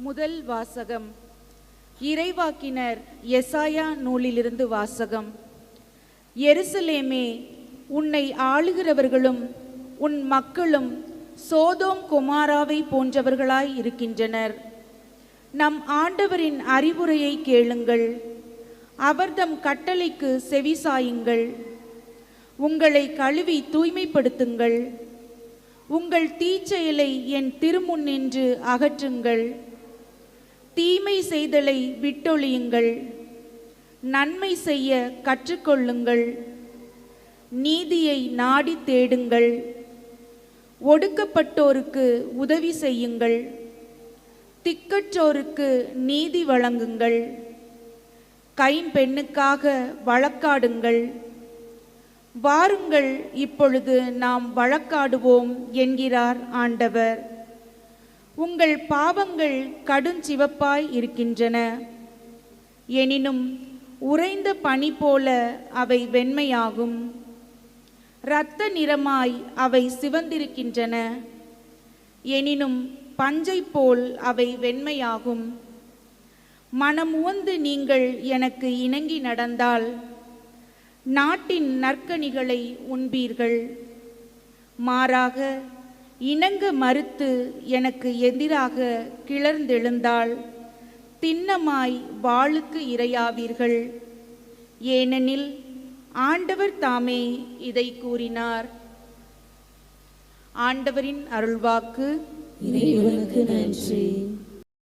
முதல் வாசகம். இறைவாக்கினர் எசாயா நூலிலிருந்து வாசகம். எருசலேமே உன்னை ஆளுகிறவர்களும் உன் மக்களும் சோதோம் குமாராவை போன்றவர்களாய் இருக்கின்றனர். நம் ஆண்டவரின் அறிவுரையை கேளுங்கள். அவர்தம் கட்டளைக்கு செவிசாயுங்கள் உங்களை கழுவி தூய்மைப்படுத்துங்கள். உங்கள் தீச்செயலை என் திருமுன்னின்று அகற்றுங்கள். தீமை செய்தலை விட்டொழியுங்கள். நன்மை செய்ய கற்றுக்கொள்ளுங்கள். நீதியை நாடி தேடுங்கள். ஒடுக்கப்பட்டோருக்கு உதவி செய்யுங்கள். திக்கற்றோருக்கு நீதி வழங்குங்கள். கைம்பெண்ணுக்காக வழக்காடுங்கள். வாருங்கள் இப்பொழுது நாம் வழக்காடுவோம் என்கிறார் ஆண்டவர். உங்கள் பாவங்கள் கடுஞ்சிவப்பாய் இருக்கின்றன. எனினும் உறைந்த பனி போல அவை வெண்மையாகும். இரத்த நிறமாய் அவை சிவந்திருக்கின்றன. எனினும் பஞ்சை போல் அவை வெண்மையாகும். மனம் உவந்து நீங்கள் எனக்கு இணங்கி நடந்தால் நாட்டின் நற்கனிகளை உண்பீர்கள். மாறாக இணங்க மறுத்து எனக்கு எதிராக கிளர்ந்தெழுந்தால் திண்ணமாய் வாளுக்கு இரையாவீர்கள். ஏனெனில் ஆண்டவர் தாமே இதை கூறினார். ஆண்டவரின் அருள்வாக்கு இறைவனுக்கு நன்றி.